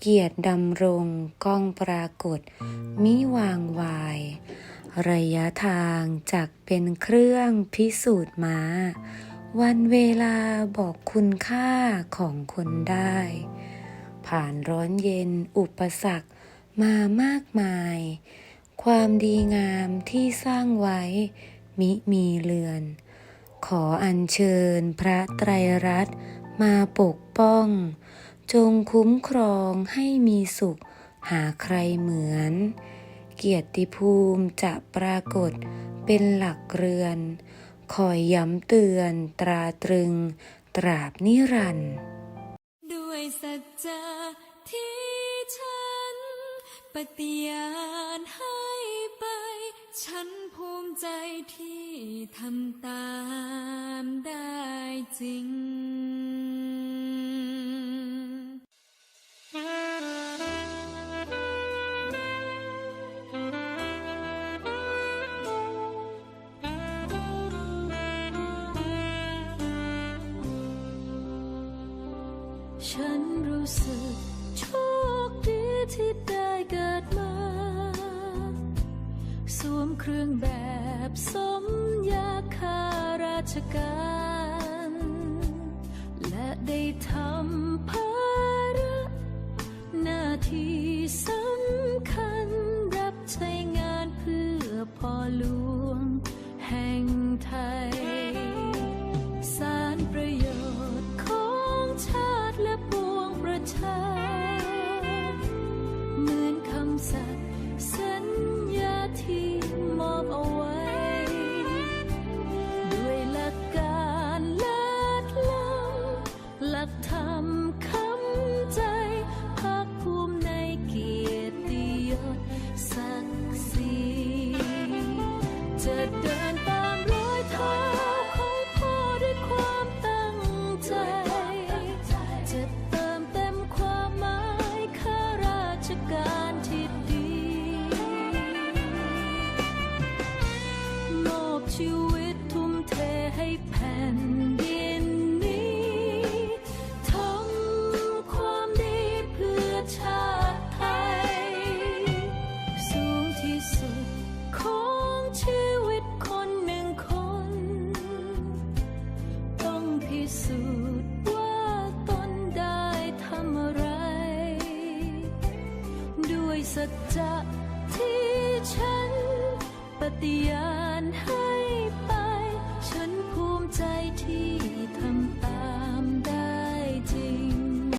เกียรติดำรงก้องปรากฏ มิวางวาย ระยะทางจักเป็นเครื่องพิสูจน์มา วันเวลาบอกคุณค่าของคนได้ ผ่านร้อนเย็นอุปสรรคมามากมาย ความดีงามที่สร้างไว้ มิมีเลือน ขออัญเชิญพระไตรรัตน์มาปกป้อง จงคุ้มครองให้มีสุขหาใครเหมือน เกียรติภูมิจะปรากฏเป็นหลักเรือน คอยย้ำเตือนตราตรึง ตราบนิรันดร์ด้วยสัจจะที่ฉัน ปฏิญาณให้ไป ฉันภูมิใจที่ทำตาม ฉันรู้สึกโชคดีที่ได้เกิดมา สวมเครื่องแบบสมยาคาราชการ จ สูจว่าตนได้ทำอะไร ด้วยสัจจะที่ฉันปฏิญาณให้